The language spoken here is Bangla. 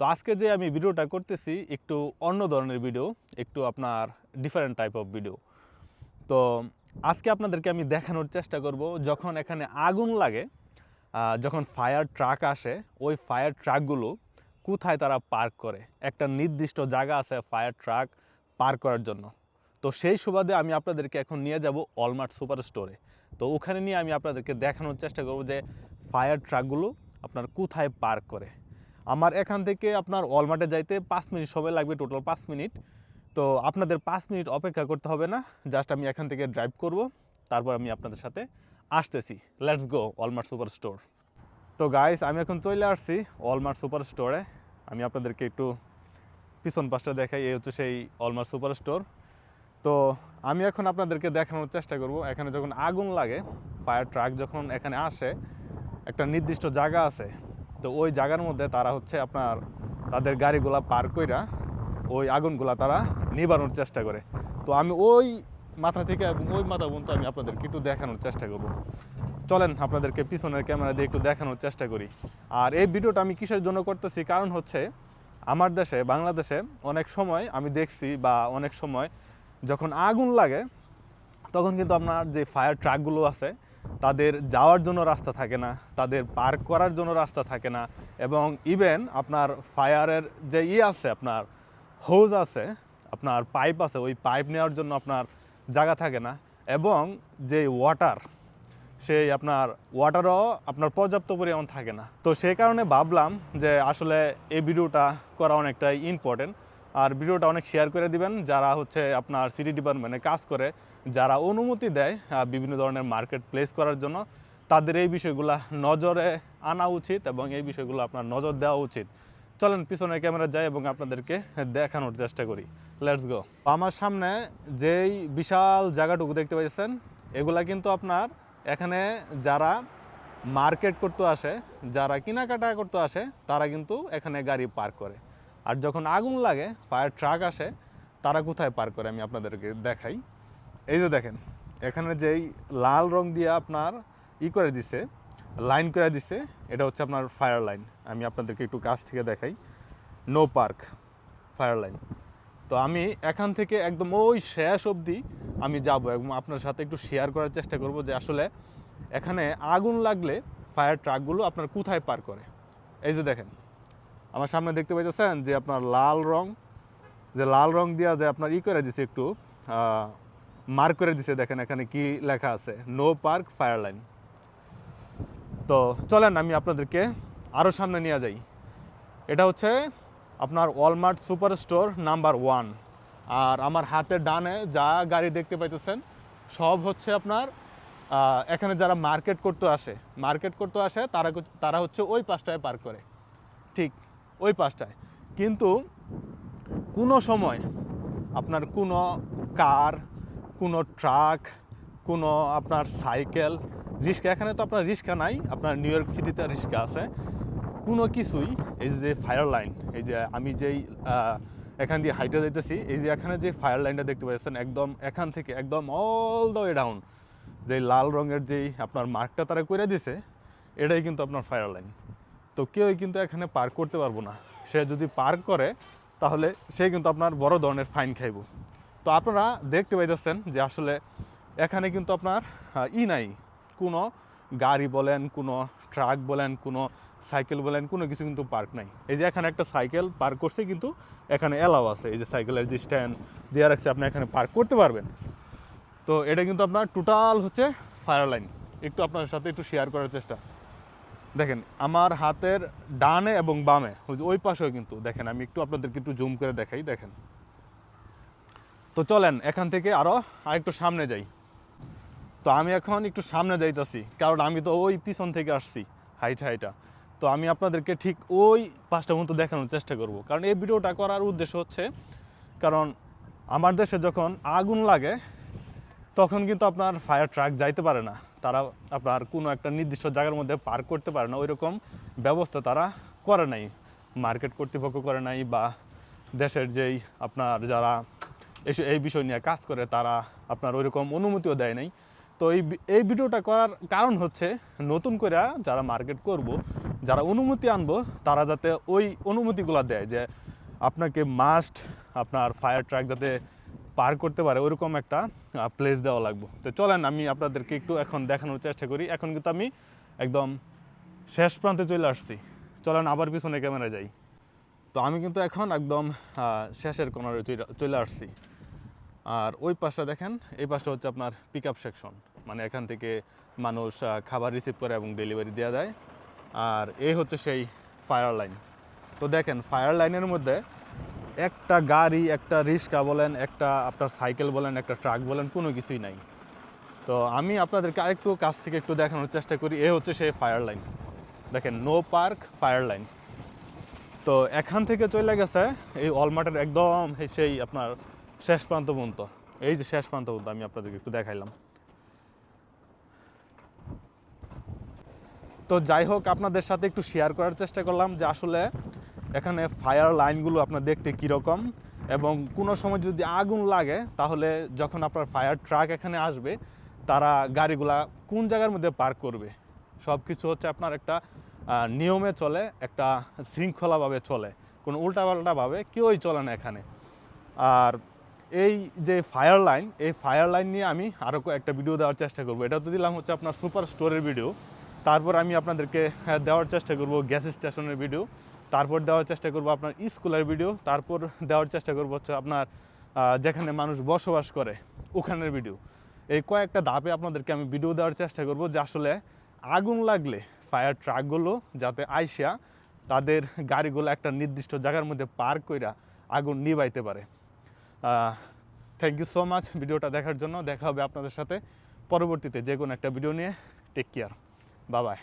তো আজকে যে আমি ভিডিওটা করতেছি একটু অন্য ধরনের ভিডিও, একটু আপনার ডিফারেন্ট টাইপ অফ ভিডিও তো আজকে আপনাদেরকে আমি দেখানোর চেষ্টা করব যখন এখানে আগুন লাগে যখন ফায়ার ট্রাক আসে, ওই ফায়ার ট্রাকগুলো কোথায় তারা পার্ক করে? একটা নির্দিষ্ট জায়গা আছে ফায়ার ট্রাক পার্ক করার জন্য। তো সেই সুবাদে আমি আপনাদেরকে এখন নিয়ে যাব অলমার্ট সুপার স্টোরে তো ওখানে নিয়ে আমি আপনাদেরকে দেখানোর চেষ্টা করব যে ফায়ার ট্রাকগুলো আপনার কোথায় পার্ক করে। আমার এখান থেকে আপনার অলমার্টে যাইতে পাঁচ মিনিট সময় লাগবে টোটাল পাঁচ মিনিট। তো আপনাদের পাঁচ মিনিট অপেক্ষা করতে হবে না, জাস্ট আমি এখান থেকে ড্রাইভ করব, তারপর আমি আপনাদের সাথে আসতেছি। Let's go Walmart super store তো গাইস আমি এখন চলে আসছি অলমার্ট সুপার স্টোরে আমি আপনাদেরকে একটু পিছন পাশটা দেখাই, এই হচ্ছে সেই অলমার্ট সুপার স্টোর তো আমি এখন আপনাদেরকে দেখানোর চেষ্টা করব, এখানে যখন আগুন লাগে ফায়ার ট্রাক যখন এখানে আসে, একটা নির্দিষ্ট জায়গা আছে তো ওই জায়গার মধ্যে তারা হচ্ছে আপনার তাদের গাড়িগুলা পার কইরা ওই আগুনগুলা তারা নিবানোর চেষ্টা করে। তো আমি ওই মাথা থেকে এবং ওই মাথা পর্যন্ত আমি আপনাদেরকে একটু দেখানোর চেষ্টা করব। চলেন আপনাদেরকে পিছনের ক্যামেরা দিয়ে একটু দেখানোর চেষ্টা করি। আর এই ভিডিওটা আমি কিসের জন্য করতেছি? কারণ হচ্ছে আমার দেশে, বাংলাদেশে অনেক সময় আমি দেখছি বা অনেক সময় যখন আগুন লাগে, তখন কিন্তু আপনার যে ফায়ার ট্রাকগুলো আছে তাদের যাওয়ার জন্য রাস্তা থাকে না, তাদের পার্ক করার জন্য রাস্তা থাকে না এবং ইভেন আপনার ফায়ারের যে ই আছে, আপনার হোজ আছে, আপনার পাইপ আছে, ওই পাইপ নেওয়ার জন্য আপনার জায়গা থাকে না এবং যে ওয়াটার সেই আপনার ওয়াটারও আপনার পর্যাপ্ত পরিমাণ থাকে না। তো সেই কারণে ভাবলাম যে আসলে এই ভিডিওটা করা অনেকটাই ইম্পর্টেন্ট আর ভিডিওটা অনেক শেয়ার করে দিবেন, যারা হচ্ছে আপনার সিটি ডিপার্টমেন্টে কাজ করে, যারা অনুমতি দেয় বিভিন্ন ধরনের মার্কেট প্লেস করার জন্য, তাদের এই বিষয়গুলো নজরে আনা উচিত এবং এই বিষয়গুলো আপনার নজর দেওয়া উচিত। চলেন পিছনের ক্যামেরা যাই এবং আপনাদেরকে দেখানোর চেষ্টা করি। লেটস গো আমার সামনে যেই বিশাল জায়গাটুকু দেখতে পাচ্ছেন এগুলা কিন্তু আপনার এখানে যারা মার্কেট করতে আসে, যারা কেনাকাটা করতে আসে, তারা কিন্তু এখানে গাড়ি পার্ক করে। আর যখন আগুন লাগে ফায়ার ট্রাক আসে, তারা কোথায় পার করে আমি আপনাদেরকে দেখাই। এই যে দেখেন, এখানে যেই লাল রং দিয়ে আপনার ই করে দিছে লাইন করে দিছে, এটা হচ্ছে আপনার ফায়ার লাইন আমি আপনাদেরকে একটু কাছ থেকে দেখাই। নো পার্ক ফায়ার লাইন তো আমি এখান থেকে একদম ওই শেষ অবধি আমি যাব এবং আপনার সাথে একটু শেয়ার করার চেষ্টা করব যে আসলে এখানে আগুন লাগলে ফায়ার ট্রাকগুলো আপনার কোথায় পার করে। এই যে দেখেন আমার সামনে দেখতে পাইতেছেন যে আপনার লাল রং, যে লাল রং দিয়া যে আপনার ই করে দিছে একটু মার্ক করে দিছে দেখেন এখানে কি লেখা আছে নো পার্ক ফায়ার লাইন তো চলেন আমি আপনাদেরকে আরও সামনে নিয়ে যাই। এটা হচ্ছে আপনার Walmart super store number one আর আমার হাতের ডানে যা গাড়ি দেখতে পাইতেছেন, সব হচ্ছে আপনার এখানে যারা মার্কেট করতে আসে, মার্কেট করতে আসে তারা তারা হচ্ছে ওই পাশটায় পার্ক করে। ঠিক। ওই পাশটায়। কিন্তু কোনো সময় আপনার কোনো কার, কোনো ট্রাক, কোনো আপনার সাইকেল রিক্সা এখানে তো আপনার রিক্সা নাই, আপনার নিউ ইয়র্ক সিটিতে রিক্সা আছে। কোনো কিছুই, এই যে ফায়ার লাইন, এই যে আমি যেই এখান দিয়ে হাইটে যাইতেছি, এই যে এখানে যে ফায়ার লাইনটা দেখতে পাচ্ছেন একদম এখান থেকে একদম অল দ্য ওয়ে ডাউন যে লাল রঙের যেই আপনার মার্কটা তারা করে দিছে, এটাই কিন্তু আপনার ফায়ার লাইন। তো কেউই কিন্তু এখানে পার্ক করতে পারব না। সে যদি পার্ক করে, তাহলে সে কিন্তু আপনার বড় ধরনের ফাইন খাইব। তো আপনারা দেখতে পাইতেছেন যে আসলে এখানে কিন্তু আপনার ই নাই। কোনো গাড়ি বলেন, কোনো ট্রাক বলেন, কোনো সাইকেল বলেন, কোনো কিছু কিন্তু পার্ক নাই। এই যে এখানে একটা সাইকেল পার্ক করছে, কিন্তু এখানে এলাও আছে। এই যে সাইকেলের যে স্ট্যান্ড দেওয়া রাখছে, আপনি এখানে পার্ক করতে পারবেন। তো এটা কিন্তু আপনার টোটাল হচ্ছে ফায়ার লাইন। একটু আপনার সাথে একটু শেয়ার করার চেষ্টা। দেখেন, আমার হাতের ডানে এবং বামে, ওই পাশেও কিন্তু, দেখেন, আমি একটু আপনাদেরকে একটু জুম করে দেখাই, দেখেন। তো চলেন, এখান থেকে আরও আরেকটু সামনে যাই। তো আমি এখন একটু সামনে যাইতাছি, কারণ আমি তো ওই পিছন থেকে আসছি, হাইট হাইটা। তো আমি আপনাদেরকে ঠিক ওই পাঁচটা মতো দেখানোর চেষ্টা করব, কারণ এই ভিডিওটা করার উদ্দেশ্য হচ্ছে, কারণ আমার দেশে যখন আগুন লাগে, তখন কিন্তু আপনার ফায়ার ট্রাক যাইতে পারে না। তারা আপনার কোনো একটা নির্দিষ্ট জায়গার মধ্যে পার্ক করতে পারে না ওই রকম ব্যবস্থা তারা করে নাই। মার্কেট কর্তৃপক্ষ করে নাই বা দেশের যেই আপনার যারা এই বিষয় নিয়ে কাজ করে তারা আপনার ওইরকম অনুমতিও দেয় নাই। তো এই এই ভিডিওটা করার কারণ হচ্ছে নতুন করে যারা মার্কেট করব, যারা অনুমতি আনব, তারা যাতে ওই অনুমতিগুলো দেয় যে আপনাকে মাস্ট আপনার ফায়ার ট্রাক যাতে পার করতে পারে, ওরকম একটা প্লেস দেওয়া লাগবে। তো চলেন, আমি আপনাদেরকে একটু এখন দেখানোর চেষ্টা করি। এখন কিন্তু আমি একদম শেষ প্রান্তে চলে আসছি। চলেন, আবার পিছনে ক্যামেরা যাই। তো আমি কিন্তু এখন একদম শেষের কোনারে চলে- আসছি। আর ওই পাশটা দেখেন, এই পাশটা হচ্ছে আপনার পিক আপ সেকশন মানে এখান থেকে মানুষ খাবার রিসিভ করে এবং ডেলিভারি দেওয়া যায়। আর এই হচ্ছে সেই ফায়ার লাইন তো দেখেন ফায়ার লাইনের মধ্যে একটা গাড়ি, একটা রিক্সা বলেন, একটা আপনার সাইকেল বলেন, একটা ট্রাক বলেন, কোনো কিছুই নাই। তো আমি আপনাদেরকে আরেকটু কাছ থেকে একটু দেখানোর চেষ্টা করি, এ হচ্ছে সেই ফায়ার লাইন দেখেন নো পার্ক ফায়ার লাইন তো এখান থেকে চলে গেছে এই অলমার্টের একদম সেই আপনার শেষ প্রান্ত পর্যন্ত। এই যে শেষ প্রান্ত পর্যন্ত আমি আপনাদেরকে একটু দেখাইলাম। তো যাই হোক, আপনাদের সাথে একটু শেয়ার করার চেষ্টা করলাম যে আসলে এখানে ফায়ার লাইনগুলো আপনার দেখতে কীরকম এবং কোনো সময় যদি আগুন লাগে তাহলে যখন আপনার ফায়ার ট্রাক এখানে আসবে তারা গাড়িগুলা কোন জায়গার মধ্যে পার্ক করবে? সব কিছু হচ্ছে আপনার একটা নিয়মে চলে একটা শৃঙ্খলাভাবে চলে। কোনো উল্টাপাল্টাভাবে কেউই চলে না এখানে। আর এই যে ফায়ার লাইন এই ফায়ার লাইন নিয়ে আমি আরও একটা ভিডিও দেওয়ার চেষ্টা করব। এটা তো দিলাম হচ্ছে আপনার সুপার স্টোরের ভিডিও তারপর আমি আপনাদেরকে হ্যাঁ, দেওয়ার চেষ্টা করব গ্যাস স্টেশনের ভিডিও তারপর দেওয়ার চেষ্টা করব আপনার স্কুলের ভিডিও তারপর দেওয়ার চেষ্টা করব হচ্ছে আপনার যেখানে মানুষ বসবাস করে, ওখানের ভিডিও এই কয়েকটা ধাপে আপনাদেরকে আমি ভিডিও দেওয়ার চেষ্টা করব যে আসলে আগুন লাগলে ফায়ার ট্রাকগুলো যাতে আইসা তাদের গাড়িগুলো একটা নির্দিষ্ট জায়গার মধ্যে পার্ক কইরা আগুন নিবাইতে পারে। থ্যাংক ইউ সো মাচ ভিডিওটা দেখার জন্য। দেখা হবে আপনাদের সাথে পরবর্তীতে যে কোনো একটা ভিডিও নিয়ে। টেক কেয়ার বাবাই